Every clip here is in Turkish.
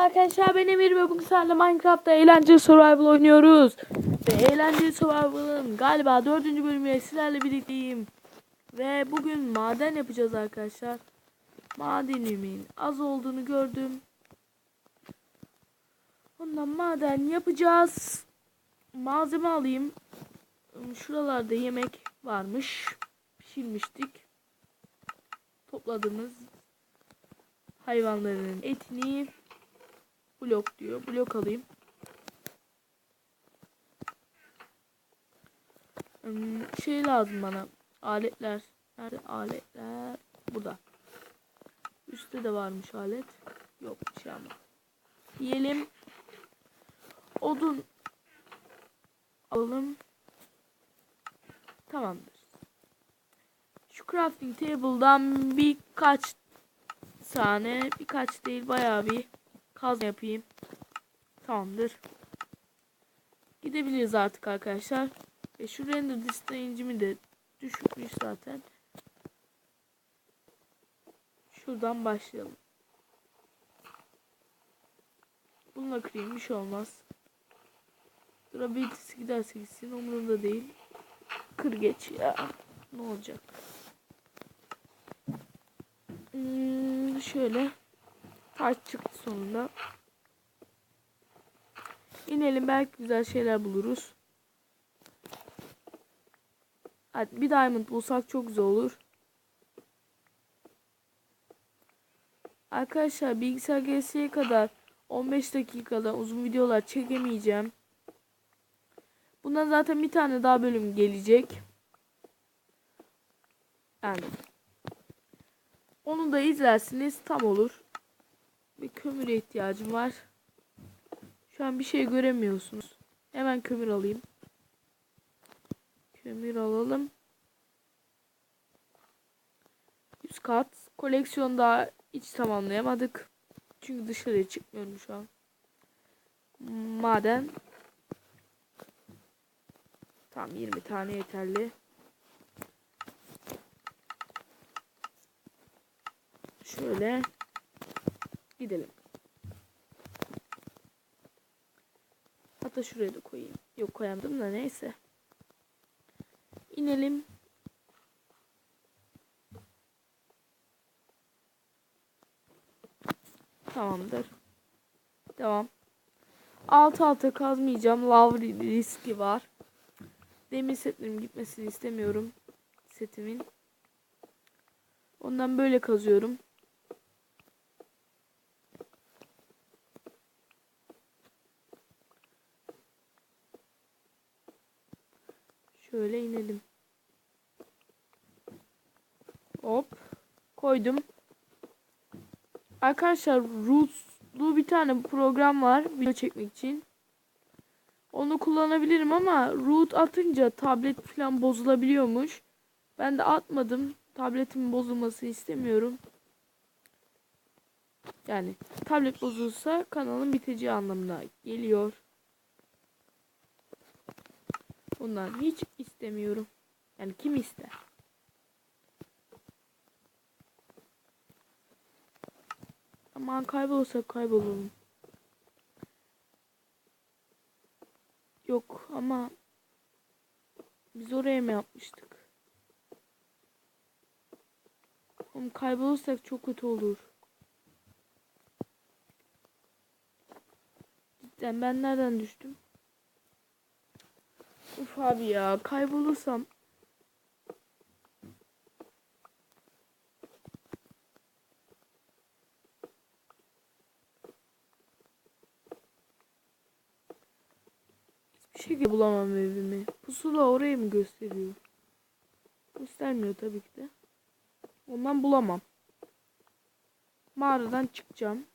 arkadaşlar ben Emir ve bugün sizlerle Minecraft'ta eğlenceli survival oynuyoruz. Ve eğlenceli survival'ın galiba dördüncü bölümüyle sizlerle birlikteyim. Ve bugün maden yapacağız arkadaşlar. Madenimin az olduğunu gördüm. Ondan maden yapacağız. Malzeme alayım. Şuralarda yemek varmış. Pişirmiştik. Topladığımız hayvanların etini blok diyor. Blok alayım. Hmm, Şey lazım bana. Aletler. Nerede aletler? Burada. Üstte de varmış alet. Yok bir şey ama. Yiyelim. Odun alalım. Tamamdır. Şu crafting table'dan birkaç tane birkaç değil bayağı bir kazma yapayım. Tamamdır. Gidebiliriz artık arkadaşlar. E şu render distance'imi de düşükmüş zaten. Şuradan başlayalım. Bununla kırayım bir şey olmaz. Durability'si giderse gitsin umurumda değil. Kır geç ya. Ne olacak? Hmm, şöyle taş çıktı sonunda. İnelim belki güzel şeyler buluruz. Hadi bir diamond bulsak çok güzel olur. Arkadaşlar bilgisayar gelesiye kadar 15 dakikada uzun videolar çekemeyeceğim. Bundan zaten bir tane daha bölüm gelecek. Yani onu da izlersiniz tam olur. Bir kömüre ihtiyacım var. Şu an bir şey göremiyorsunuz. Hemen kömür alayım. Kömür alalım. 100 kat. Koleksiyon daha hiç tamamlayamadık. Çünkü dışarıya çıkmıyorum şu an. Maden. Tam 20 tane yeterli. Şöyle gidelim. Hatta şuraya da koyayım. Yok koyamadım da neyse. İnelim. Tamamdır. Devam. Alt alta kazmayacağım. Lav riski var. Demir setlerim gitmesini istemiyorum. Setimin. Ondan böyle kazıyorum. Şöyle inelim. Hop. Koydum. Arkadaşlar Roots'lu bir tane program var video çekmek için. Onu kullanabilirim ama root atınca tablet falan bozulabiliyormuş. Ben de atmadım. Tabletimin bozulmasını istemiyorum. Yani tablet bozulsa kanalın biteceği anlamına geliyor. Bundan hiç istemiyorum. Yani kim ister? Aman kaybolursak kaybolalım. Yok ama biz oraya mı yapmıştık? Oğlum kaybolursak çok kötü olur. Cidden ben nereden düştüm? Uf abi ya kaybolursam hiçbir şekilde bulamam evimi. Pusula orayı mı gösteriyor? Göstermiyor tabii ki de. Ondan bulamam. Mağaradan çıkacağım.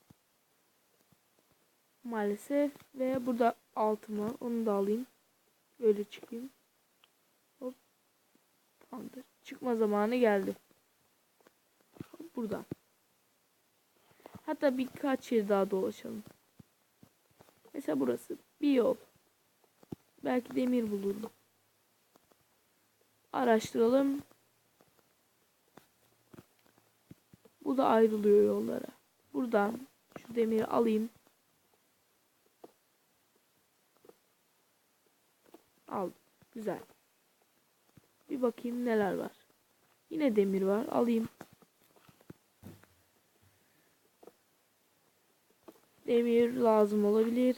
Maalesef ve burada altın var. Onu da alayım. Böyle çıkayım. Hop. Tamamdır. Çıkma zamanı geldi. Hop, buradan. Hatta birkaç yer daha dolaşalım. Mesela burası bir yol. Belki demir bulurum. Araştıralım. Bu da ayrılıyor yollara. Buradan şu demiri alayım. Aldım. Güzel. Bir bakayım neler var. Yine demir var. Alayım. Demir lazım olabilir.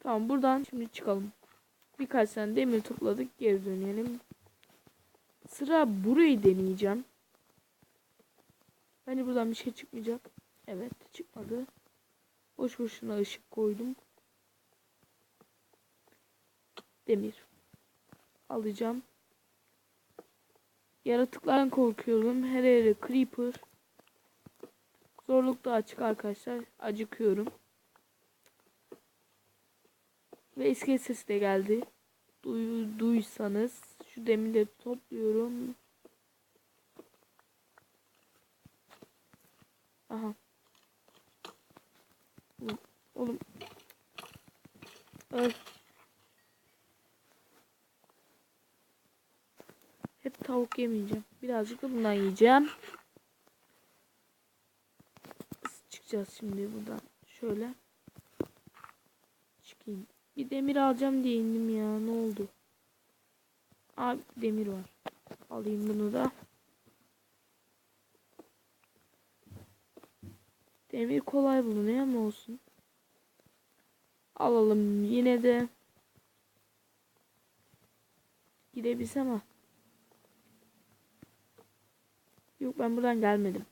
Tamam buradan şimdi çıkalım. Birkaç tane demir topladık. Geri dönelim. Sıra burayı deneyeceğim. Hani buradan bir şey çıkmayacak. Evet çıkmadı. Boş boşuna ışık koydum. Demir. Alacağım. Yaratıklardan korkuyorum. Her yere creeper. Zorluk da açık arkadaşlar. Acıkıyorum. Ve iskelet sesi de geldi. Duy, duysanız. Şu demirleri topluyorum. Aha. Oğlum. Öl. Hep tavuk yemeyeceğim. Birazcık da bundan yiyeceğim. Çıkacağız şimdi buradan? Şöyle. Çıkayım. Bir demir alacağım diye indim ya. Ne oldu? Abi demir var. Alayım bunu da. Demir kolay bulunuyor ama olsun. Alalım yine de. Gidebilsem ama. Yok ben buradan gelmedim.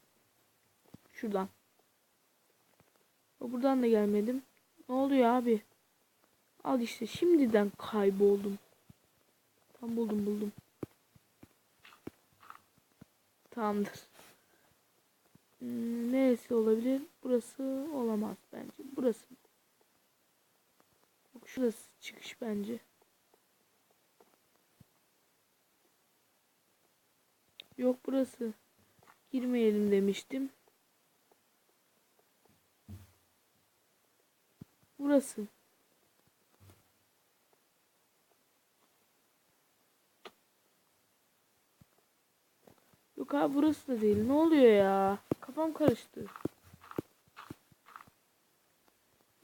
Şuradan. O buradan da gelmedim. Ne oluyor abi? Al işte şimdiden kayboldum. Tam buldum buldum. Tamamdır. Hmm, neresi olabilir? Burası olamaz bence. Burası. Bak şurası çıkış bence. Yok burası. Girmeyelim demiştim. Burası. Yok abi burası da değil. Ne oluyor ya? Kafam karıştı.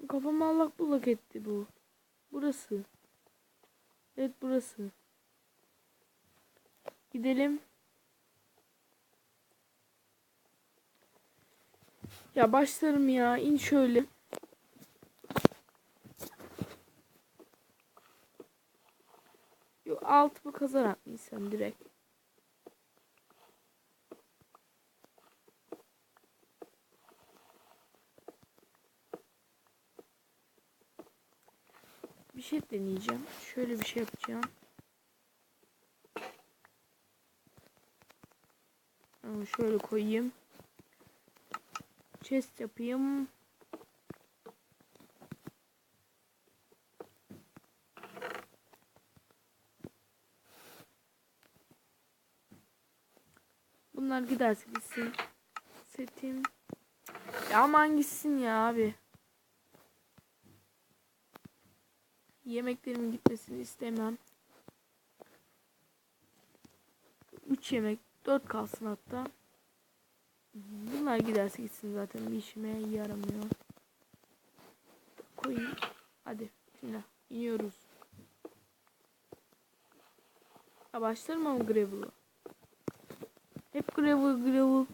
Kafam allak bullak etti bu. Burası. Evet burası. Gidelim. Ya başlarım ya. İn şöyle. Yok altımı kazarak mı direkt? Şey deneyeceğim. Şöyle bir şey yapacağım. Şöyle koyayım. Chest yapayım. Bunlar giderse gitsin. Setim. Ya aman gitsin ya abi. Yemeklerimin gitmesini istemem. 3 yemek 4 kalsın hatta. Bunlar giderse gitsin zaten bir işime yaramıyor. Koyayım. Hadi bismillah. iniyoruz. Ya başlarım ama gravel'ı. Hep gravel gravel.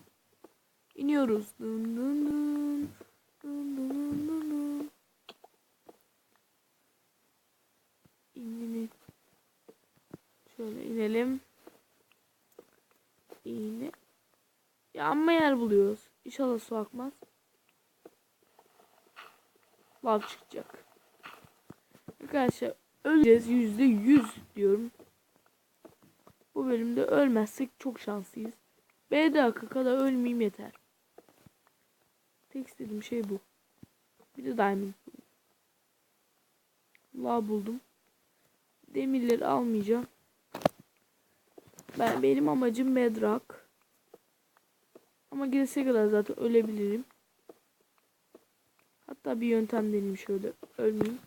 İniyoruz. Dın dın dın. Dın dın dın dın İnin. Şöyle inelim. İğne. Ya amma yer buluyoruz. İnşallah su akmaz. Lav çıkacak. Arkadaşlar öleceğiz yüzde yüz diyorum. Bu bölümde ölmezsek çok şanslıyız. B dakika kadar ölmeyeyim yeter. Tek istediğim şey bu. Bir de diamond. Lav buldum. Demirleri almayacağım. Ben benim amacım bedrock. Ama girese kadar zaten ölebilirim. Hatta bir yöntem deneyeyim şöyle ölmeyeyim.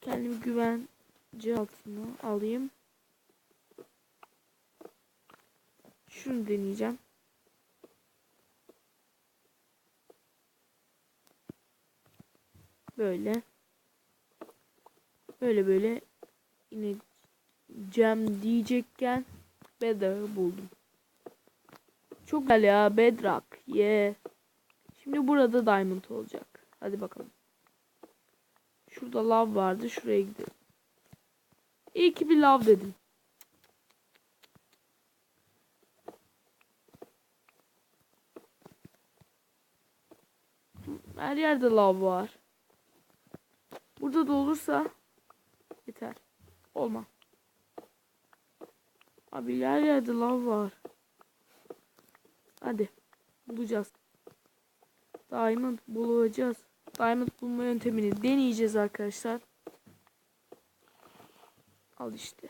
Kendimi güvence altına alayım. Şunu deneyeceğim. Böyle. Böyle böyle yine cem diyecekken bedrock buldum. Çok güzel ya bedrock. Yeah. Şimdi burada diamond olacak. Hadi bakalım. Şurada lav vardı. Şuraya gidelim. İyi ki bir lav dedim. Her yerde lav var. Burada da olursa yeter. Olma. Abi her yerde lav var. Hadi. Bulacağız. Diamond bulacağız. Diamond bulma yöntemini deneyeceğiz arkadaşlar. Al işte.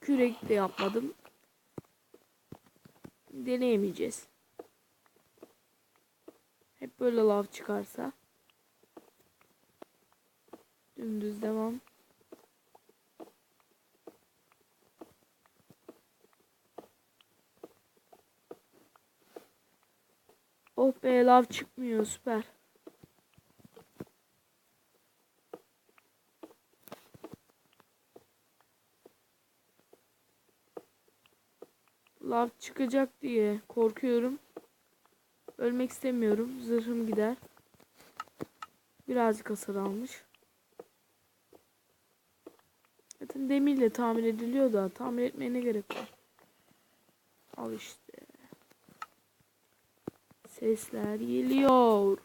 Kürek de yapmadım. Deneyemeyeceğiz. Hep böyle lav çıkarsa. Dümdüz devam. Oh be lav çıkmıyor süper. Lav çıkacak diye korkuyorum. Ölmek istemiyorum. Zırhım gider. Birazcık hasar almış. Zaten demirle tamir ediliyor da tamir etmeye ne gerek var? Al işte. Sesler geliyor.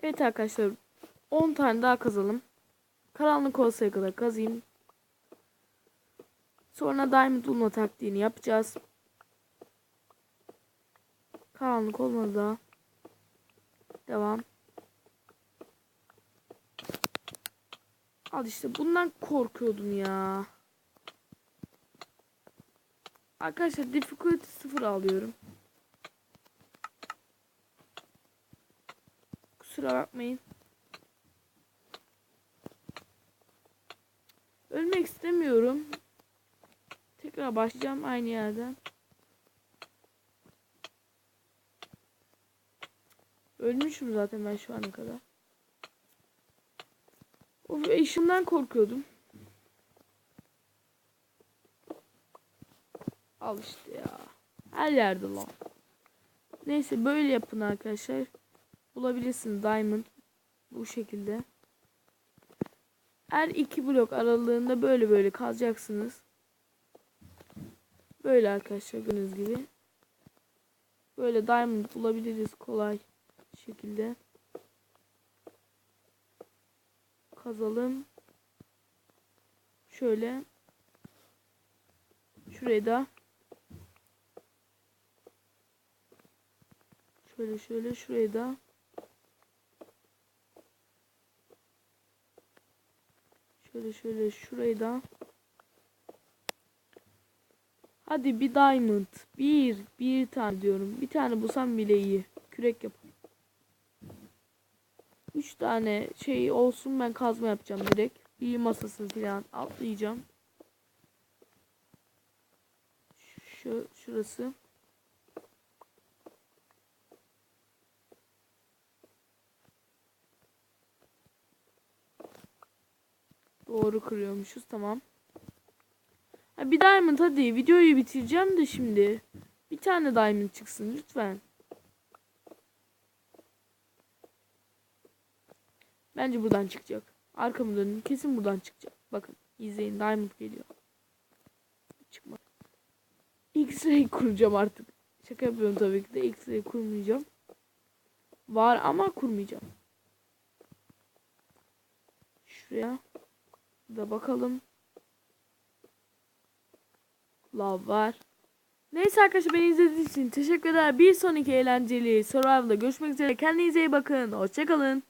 Evet arkadaşlar 10 tane daha kazalım. Karanlık olsaya kadar kazayım. Sonra diamond bulma taktiğini yapacağız. Karanlık olmadı daha. Devam. Al işte bundan korkuyordum ya. Arkadaşlar difficulty sıfır alıyorum. Kusura bakmayın. Ölmek istemiyorum. Tekrar başlayacağım aynı yerden. Ölmüşüm zaten ben şu ana kadar. Of eşimden korkuyordum. Al işte ya. Her yerde lan. Neyse böyle yapın arkadaşlar. Bulabilirsiniz diamond. Bu şekilde. Her iki blok aralığında böyle böyle kazacaksınız. Böyle arkadaşlar gördüğünüz gibi. Böyle diamond bulabiliriz kolay şekilde. Kazalım. Şöyle. Şuraya da. Şöyle şöyle şuraya da. Şöyle şöyle şurayı da. Hadi bir diamond. Bir. Bir tane diyorum. Bir tane bulsam bile iyi. Kürek yapalım. Üç tane şey olsun ben kazma yapacağım direkt. Bir masasını falan atlayacağım. Şu, şurası. Doğru kırıyormuşuz tamam. Ha, bir diamond hadi videoyu bitireceğim de şimdi. Bir tane diamond çıksın lütfen. Bence buradan çıkacak. Arkamı dönün kesin buradan çıkacak. Bakın izleyin diamond geliyor. Çıkma. X-ray kuracağım artık. Şaka yapıyorum tabii ki de X-ray kurmayacağım. Var ama kurmayacağım. Şuraya da bakalım. Lav var. Neyse arkadaşlar beni izlediğiniz için teşekkür ederim. Bir sonraki eğlenceli Survival'da görüşmek üzere. Kendinize iyi bakın. Hoşçakalın.